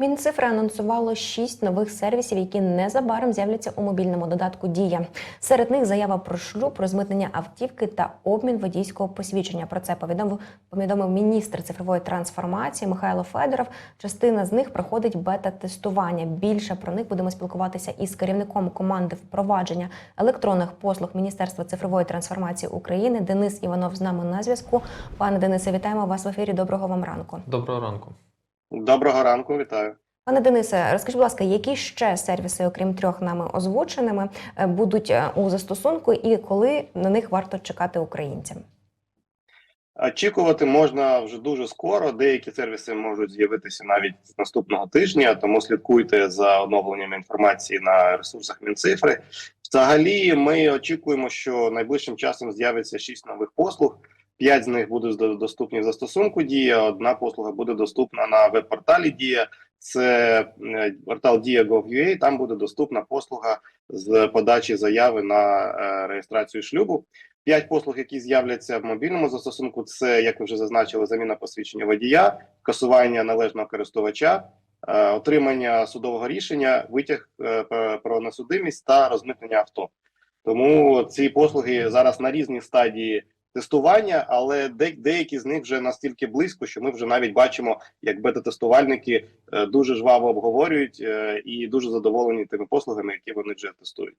Мінцифри анонсувало шість нових сервісів, які незабаром з'являться у мобільному додатку Дія. Серед них заява про шлюб, розмитнення автівки та обмін водійського посвідчення. Про це повідомив повідомив міністр цифрової трансформації Михайло Федоров. Частина з них проходить бета-тестування. Більше про них будемо спілкуватися із керівником команди впровадження електронних послуг Міністерства цифрової трансформації України. Денис Іванов з нами на зв'язку. Пане Денисе, вітаємо вас в ефірі. Доброго вам ранку. Доброго ранку. Доброго ранку, вітаю. Пане Денисе, розкажіть, будь ласка, які ще сервіси, окрім трьох нами озвученими, е, будуть е, у застосунку, і коли на них варто чекати українцям? Очікувати можна вже дуже скоро. Деякі сервіси можуть з'явитися навіть з наступного тижня, тому слідкуйте за оновленням інформації на ресурсах Мінцифри. Взагалі, ми очікуємо, що найближчим часом з'явиться шість нових послуг. П'ять з них будуть доступні в застосунку Дія. Одна послуга буде доступна на веб-порталі Дія. Це е, портал Dia.gov.ua, Там буде доступна послуга з подачі заяви на е, реєстрацію шлюбу. П'ять послуг, які з'являться в мобільному застосунку, це як ви вже зазначили, заміна посвідчення водія, касування належного користувача, е, отримання судового рішення, витяг про- несудимість та розмитнення авто. Тому ці послуги зараз на різній стадії тестування, але де, деякі з них вже настільки близько, що ми вже навіть бачимо, як бета-тестувальники е, дуже жваво обговорюють е, і дуже задоволені тими послугами, які вони вже тестують.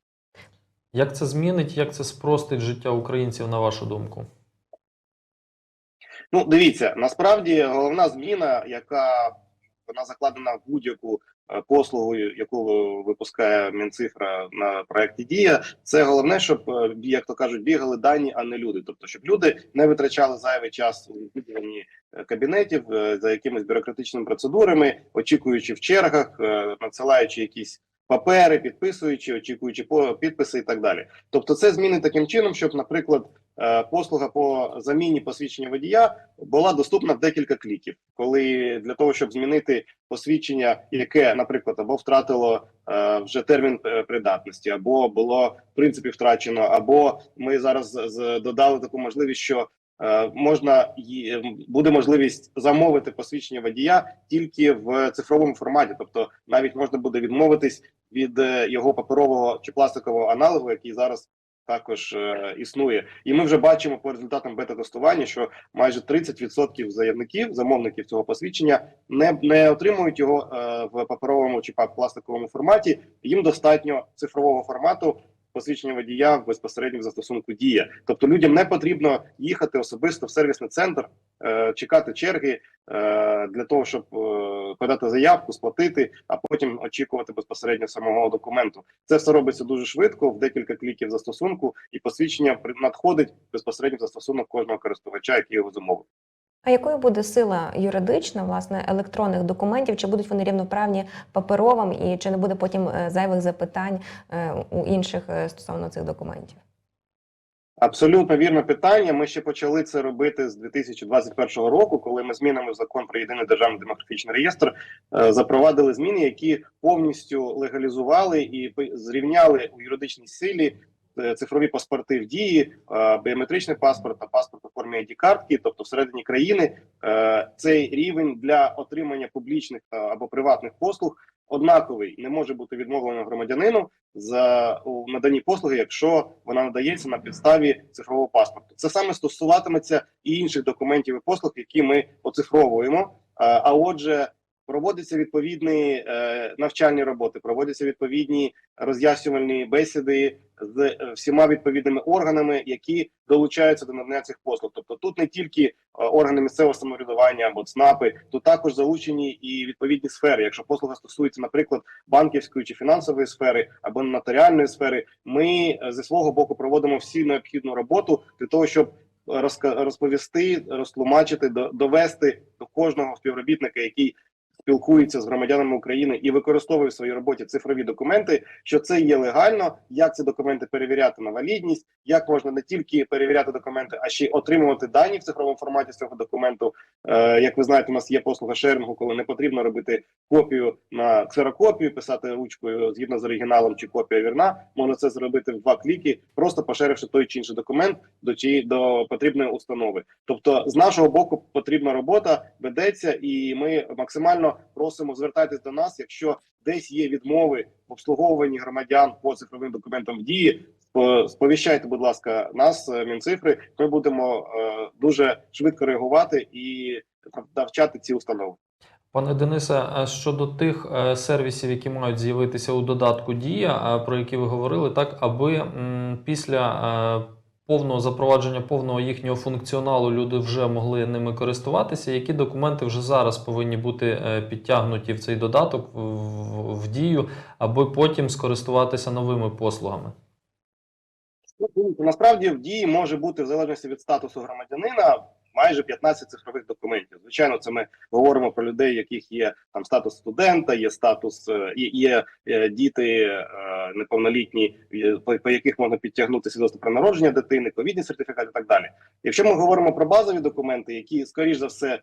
Як це змінить, як це спростить життя українців, на вашу думку? Ну, дивіться, насправді головна зміна, яка вона закладена в будь-яку послугу, яку випускає Мінцифра на проєкті Дія, це головне, щоб, е, як то кажуть, бігали дані, а не люди. Тобто, щоб люди не витрачали зайвий час у відвідуванні е, кабінетів е, за якимись бюрократичними процедурами, очікуючи в чергах, е, надсилаючи якісь. Папери, підписуючи, очікуючи підписи і так далі. Тобто, це зміни таким чином, щоб, наприклад, е, послуга по заміні посвідчення водія була доступна декілька кліків, коли для того, щоб змінити посвідчення, яке, наприклад, або втратило е, вже термін е, придатності, або було в принципі втрачено, або ми зараз додали таку можливість, що е, можна буде можливість замовити посвідчення водія тільки в цифровому форматі, тобто навіть можна буде відмовитись від е, його паперового чи пластикового аналогу, який зараз також е, існує, і ми вже бачимо по результатам бета-тестування, що майже 30% заявників, замовників цього посвідчення не, не отримують його е, в паперовому чи пластиковому форматі. Їм достатньо цифрового формату посвідчення водія безпосередньо в застосунку дія. Тобто людям не потрібно їхати особисто в сервісний центр, е, чекати черги е, для того, щоб е, подати заявку, сплатити, а потім очікувати безпосередньо самого документу. Це все робиться дуже швидко, в декілька кліків застосунку, і посвідчення надходить безпосередньо в застосунок кожного користувача, який його замовив. А якою буде сила юридична власне електронних документів? Чи будуть вони рівноправні паперовим, і чи не буде потім е, зайвих запитань е, у інших е, стосовно цих документів? Абсолютно вірне питання. Ми ще почали це робити з 2021 року, коли ми змінами в закон про єдиний державний демографічний реєстр запровадили зміни, які повністю легалізували і зрівняли у юридичній силі цифрові паспорти в дії, е, біометричний паспорт та паспорт у формі id картки, тобто всередині країни е, цей рівень для отримання публічних е, або приватних послуг однаковий, не може бути відмовлено громадянину за у наданні послуги, якщо вона надається на підставі цифрового паспорту. Це саме стосуватиметься і інших документів і послуг, які ми оцифровуємо. А отже, проводяться відповідні е, навчальні роботи, проводяться відповідні роз'яснювальні бесіди з е, всіма відповідними органами, які долучаються до надання цих послуг. Тобто тут не тільки е, органи місцевого самоврядування або ЦНАПи, тут також залучені і відповідні сфери. Якщо послуга стосується, наприклад, банківської чи фінансової сфери або нотаріальної сфери, ми е, зі свого боку проводимо всі необхідну роботу для того, щоб розповісти, розтлумачити, до- довести до кожного співробітника, який спілкується з громадянами України і використовує в своїй роботі цифрові документи, що це є легально, як ці документи перевіряти на валідність, як можна не тільки перевіряти документи, а ще й отримувати дані в цифровому форматі з цього документу. Е, як ви знаєте, у нас є послуга шерингу, коли не потрібно робити копію на ксерокопію, писати ручкою згідно з оригіналом чи копія вірна. Можна це зробити в два кліки, просто поширивши той чи інший документ до чи до потрібної установи. Тобто, з нашого боку потрібна робота ведеться, і ми максимально просимо звертайтесь до нас, якщо десь є відмови в обслуговуванні громадян по цифровим документам в дії. Сповіщайте, будь ласка, нас, е, мінцифри. Ми будемо е, дуже швидко реагувати і навчати ці установи. Пане Денисе, а щодо тих е, сервісів, які мають з'явитися у додатку Дія, про які ви говорили, так аби після повного запровадження повного їхнього функціоналу люди вже могли ними користуватися, які документи вже зараз повинні бути е, підтягнуті в цей додаток в, в, в дію, аби потім скористуватися новими послугами? Ну, Насправді в дії може бути в залежності від статусу громадянина майже 15 цифрових документів. Звичайно, це ми говоримо про людей, яких є там статус студента, є статус, е, є, є е, діти е, неповнолітні, по, по яких можна підтягнути свідоцтво про народження дитини, ковідні сертифікати і так далі. Якщо ми говоримо про базові документи, які скоріш за все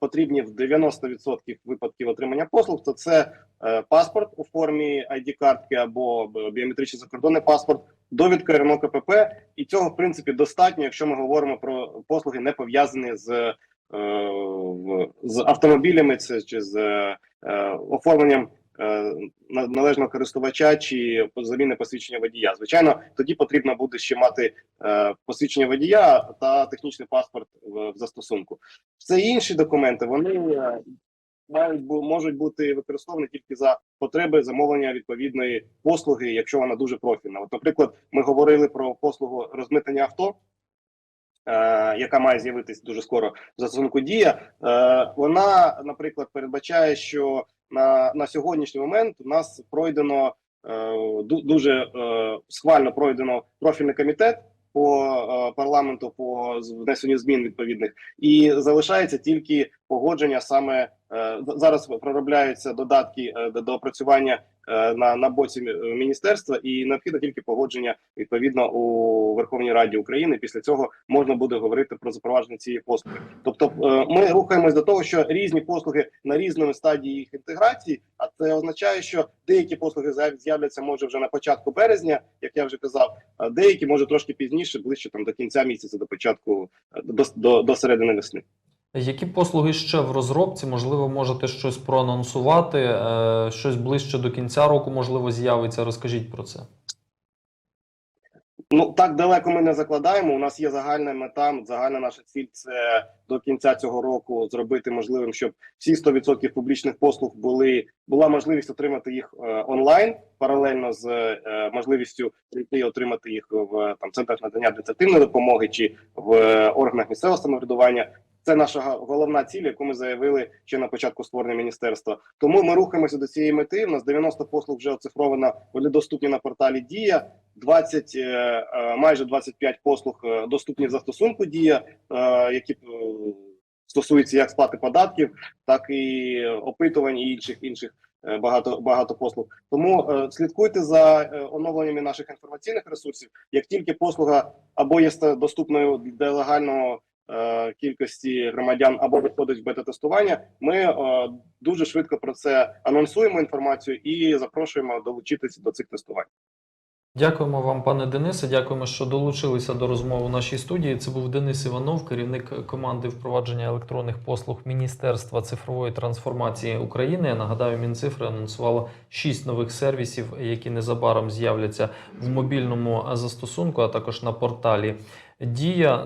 потрібні в 90% випадків отримання послуг, то це е, паспорт у формі ID картки або б- біометричний закордонний паспорт довідка РНО КПП, і цього в принципі достатньо, якщо ми говоримо про послуги, не пов'язані з, е, з автомобілями, чи з е, оформленням е, належного користувача чи заміни посвідчення водія. Звичайно, тоді потрібно буде ще мати е, посвідчення водія та технічний паспорт в, застосунку. Все інші документи вони е, мають можуть бути використовані тільки за потреби замовлення відповідної послуги, якщо вона дуже профільна. От, наприклад, ми говорили про послугу розмитнення авто. Е, яка має з'явитись дуже скоро в застосунку дія, е, вона, наприклад, передбачає, що на, на сьогоднішній момент у нас пройдено е, дуже е, схвально пройдено профільний комітет по е, парламенту по внесенню змін відповідних, і залишається тільки погодження саме зараз проробляються додатки до опрацювання на, на боці міністерства, і необхідно тільки погодження відповідно у Верховній Раді України. Після цього можна буде говорити про запровадження цієї послуги. Тобто, е, ми рухаємось до того, що різні послуги на різному стадії їх інтеграції, а це означає, що деякі послуги з'яв- з'являться може вже на початку березня, як я вже казав, а деякі може трошки пізніше, ближче там до кінця місяця, до початку е, до, до, до середини весни. Які послуги ще в розробці? Можливо, можете щось проанонсувати, е, щось ближче до кінця року, можливо, з'явиться. Розкажіть про це. Ну так далеко ми не закладаємо. У нас є загальна мета, загальна наша ціль це до кінця цього року зробити можливим, щоб всі 100% публічних послуг були була можливість отримати їх е, онлайн паралельно з е, можливістю прийти отримати їх в там центрах надання адміністративної допомоги чи в органах місцевого самоврядування. Це наша головна ціль, яку ми заявили ще на початку створення міністерства. Тому ми рухаємося до цієї мети. У нас 90 послуг вже оцифровано, вони доступні на порталі Дія. 20, е, е, майже 25 послуг е, доступні в застосунку Дія, які стосуються як сплати податків, так і опитувань і інших інших багато багато послуг. Тому е, слідкуйте за е, оновленнями наших інформаційних ресурсів. Як тільки послуга або є доступною для легального кількості громадян, або виходить бета-тестування, ми е, дуже швидко про це анонсуємо інформацію і запрошуємо долучитися до цих тестувань. Дякуємо вам, пане Денисе. Дякуємо, що долучилися до розмови в нашій студії. Це був Денис Іванов, керівник команди впровадження електронних послуг Міністерства цифрової трансформації України. Я нагадаю, Мінцифри анонсувало шість нових сервісів, які незабаром з'являться в мобільному застосунку, а також на порталі Дія.